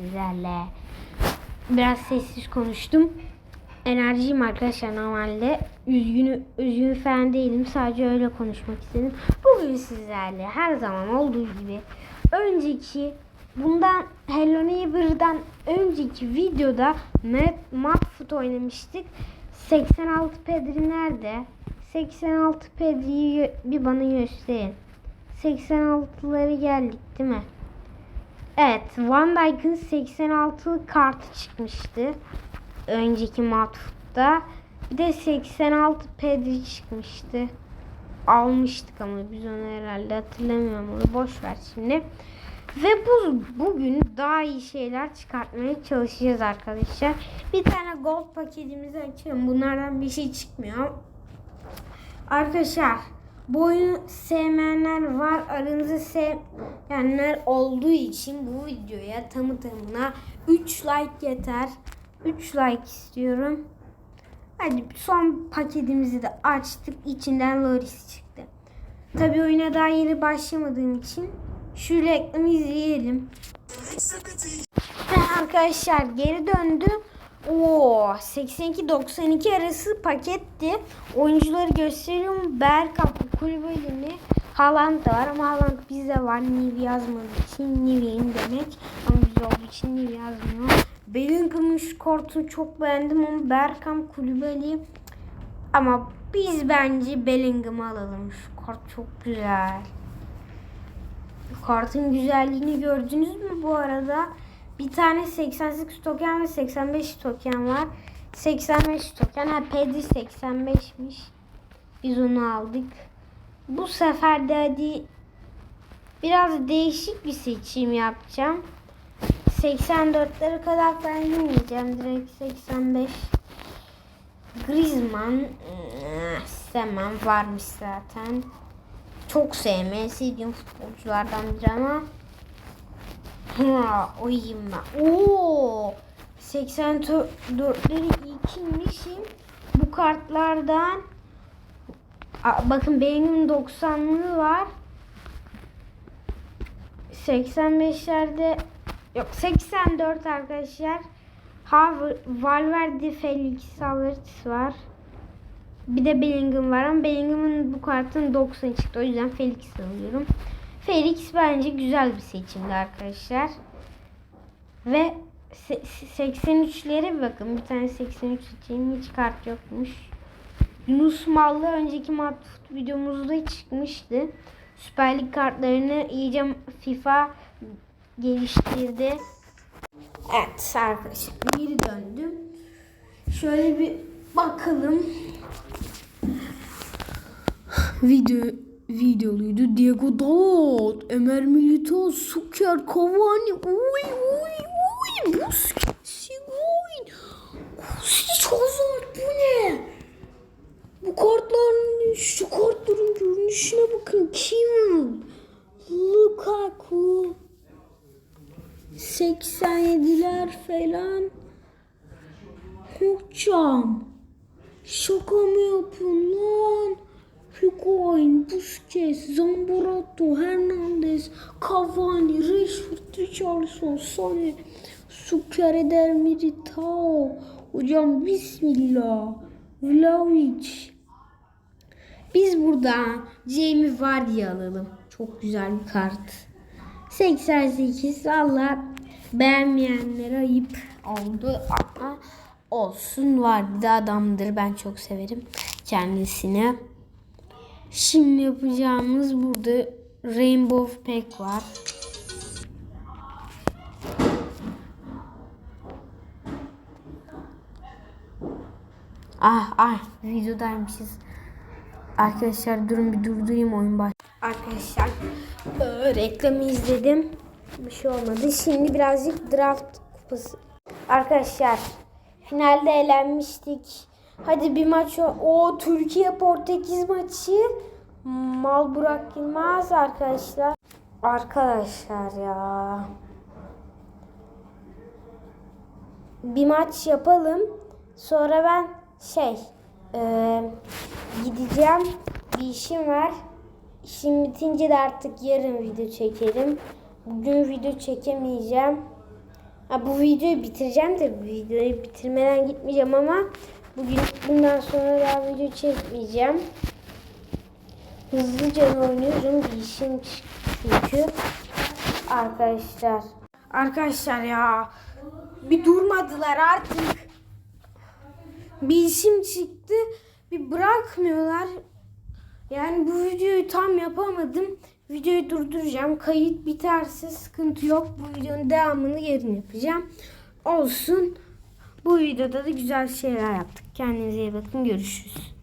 sizlerle. Biraz sessiz konuştum. Enerjiyim arkadaşlar normalde. Üzgünü, üzgün falan değilim. Sadece öyle konuşmak istedim. Bugün sizlerle her zaman olduğu gibi önceki bundan Hello Neighbor'dan önceki videoda Map Mapfoot oynamıştık. 86 Pedri nerede? 86 Pedri'yi bir bana gösterin. 86'ları geldik değil mi? Evet, Van Dijk'ın 86 kartı çıkmıştı. Önceki Matfoot'ta. Bir de 86 Pedri çıkmıştı. Almıştık ama biz onu herhalde hatırlamıyorum onu. Boş ver şimdi. Ve bu bugün daha iyi şeyler çıkartmaya çalışacağız arkadaşlar. Bir tane gold paketimizi açıyorum. Bunlardan bir şey çıkmıyor. Arkadaşlar bu oyunu sevmeyenler var. Aranızda sevmeyenler olduğu için bu videoya tamı tamına 3 like yeter. 3 like istiyorum. Hadi son paketimizi de açtık. İçinden Loris çıktı. Tabi oyuna daha yeni başlamadığım için şu reklamı izleyelim. Arkadaşlar geri döndü. Oo 82-92 arası paketti. Oyuncuları gösteriyorum. Bergkamp kulübelini Haaland da var ama Haaland bizde var. Niv yazmadığı için Niv'in demek. Ama bizde olduğu için Niv yazmıyor. Bellingham'ın şu kortunu çok beğendim ama Bergkamp kulübeli ama biz bence Bellingham'ı alalım. Şu kart çok güzel. Kartın güzelliğini gördünüz mü bu arada? Bir tane 88 token ve 85 token var. 85 token. Ha Pedri 85'miş. Biz onu aldık. Bu sefer de hadi biraz değişik bir seçim yapacağım. 84'lere kadar ben yemeyeceğim. Direkt 85. Griezmann eh, sevmem varmış zaten. Çok sevmeyi sevdiğim futbolculardan biri ama Ha, oyayım ben. Oo! 84'leri ikiymişim. Bu kartlardan bakın benim 90'lığı var. 85'lerde yok 84 arkadaşlar. Ha Valverde Felix Alvarez var. Bir de Bellingham var ama Bellingham'ın bu kartın 90 çıktı. O yüzden Felix alıyorum. Felix bence güzel bir seçimdi arkadaşlar. Ve 83'lere bakın. Bir tane 83 seçeyim. Hiç kart yokmuş. Yunus Mallı önceki Matfoot videomuzda çıkmıştı. Süper Lig kartlarını iyice FIFA geliştirdi. Evet arkadaşlar geri döndüm. Şöyle bir bakalım. Video videoluydu. Diego Dalot, Ömer Milito, Suker, Cavani, uy uy uy, Busquets, uy. Kusic, Hazard bu ne? Bu kartların, şu kartların görünüşüne bakın. Kim? Lukaku. 87'ler falan. Hocam. Şaka mı yapın lan? Higuain, Busquets, Zamborato, Hernandez, Cavani, Rashford, Richarlison, Sane, Suker, Militao. Hocam bismillah. Vlaovic. Biz buradan Jamie Vardy alalım. Çok güzel bir kart. 88 Allah beğenmeyenlere ayıp oldu ama olsun Vardy de adamdır. Ben çok severim kendisini. Şimdi yapacağımız burada Rainbow Pack var. Ah ah videodaymışız. Arkadaşlar durun bir durdurayım oyun baş. Arkadaşlar reklamı izledim. Bir şey olmadı. Şimdi birazcık draft kupası. Arkadaşlar finalde elenmiştik. Hadi bir maç o. Türkiye Portekiz maçı. Mal Burak Yılmaz arkadaşlar. Arkadaşlar ya. Bir maç yapalım. Sonra ben şey e, gideceğim. Bir işim var. İşim bitince de artık yarın video çekerim. Bugün video çekemeyeceğim. Ha, bu videoyu bitireceğim de bu videoyu bitirmeden gitmeyeceğim ama bugün bundan sonra daha video çekmeyeceğim. Hızlıca oynuyorum. Bir işim çünkü. Arkadaşlar. Arkadaşlar ya. Bir durmadılar artık. Bir işim çıktı. Bir bırakmıyorlar. Yani bu videoyu tam yapamadım. Videoyu durduracağım. Kayıt biterse sıkıntı yok. Bu videonun devamını yarın yapacağım. Olsun. Bu videoda da güzel şeyler yaptık. Kendinize iyi bakın. Görüşürüz.